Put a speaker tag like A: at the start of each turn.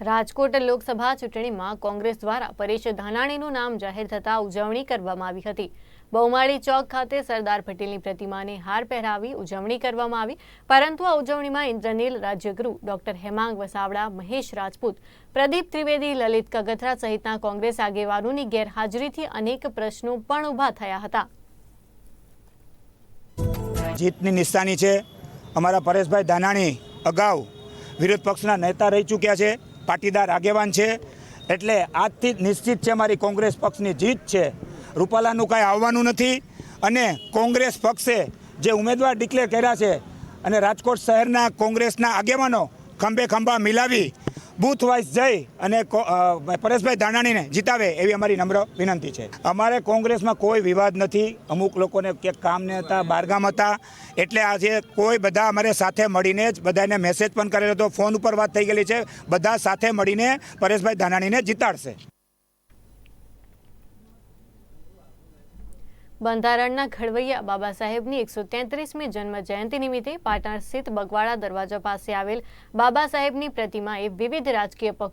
A: રાજકોટ લોકસભા ચૂંટણીમાં કોંગ્રેસ દ્વારા પરેશ ધાનાણીનું નામ જાહેર થતાં ઉજવણી કરવામાં આવી હતી. બહુમાળી ચોક ખાતે સરદાર પટેલની પ્રતિમાને હાર પહેરાવી ઉજવણી કરવામાં આવી. પરંતુ આ ઉજવણીમાં ઇન્દ્રનીલ રાજ્યગુરુ ડોક્ટર હેમાંગ વસાવડા, મહેશ રાજપૂત, પ્રદીપ ત્રિવેદી, લલિત કગથરા સહિતના કોંગ્રેસ આગેવાનોની ગેરહાજરીથી અનેક પ્રશ્નો પણ ઊભા થયા હતા.
B: જીતની નિશાની છે. અમારા પરેશભાઈ ધાનાણી અગાઉ વિરોધ પક્ષના નેતા રહી ચૂક્યા છે. પાટીદાર આગેવાન છે. એટલે આજથી નિશ્ચિત છે મારી કોંગ્રેસ પક્ષની જીત છે. રૂપાલાનું કાંઈ આવવાનું નથી અને કોંગ્રેસ પક્ષે જે ઉમેદવાર ડિક્લેર કર્યા છે અને રાજકોટ શહેરના કોંગ્રેસના આગેવાનો ખંભે ખંભા મિલાવી બૂથ વાઇઝ જઈ અને પરેશભાઈ ધાનાણીને જીતાવે એવી અમારી નમ્ર વિનંતી છે. અમારે કોંગ્રેસમાં કોઈ વિવાદ નથી. અમુક લોકોને ક્યાંક કામ ને હતા, બારગામ હતા. એટલે આજે કોઈ બધા અમારે સાથે મળીને જ બધાને મેસેજ પણ કરેલો હતો. ફોન ઉપર વાત થઈ ગયેલી છે. બધા સાથે મળીને પરેશભાઈ ધાનાણીને જીતાડશે.
A: બંધારણના ઘડવૈયા બાબા સાહેબની એકસો તેત્રીસમી જન્મ જયંતિ નિમિત્તે પાટણ સ્થિત બગવાડા દરવાજા પાસે આવેલ બાબા સાહેબની પ્રતિમાએ વિવિધ રાજકીય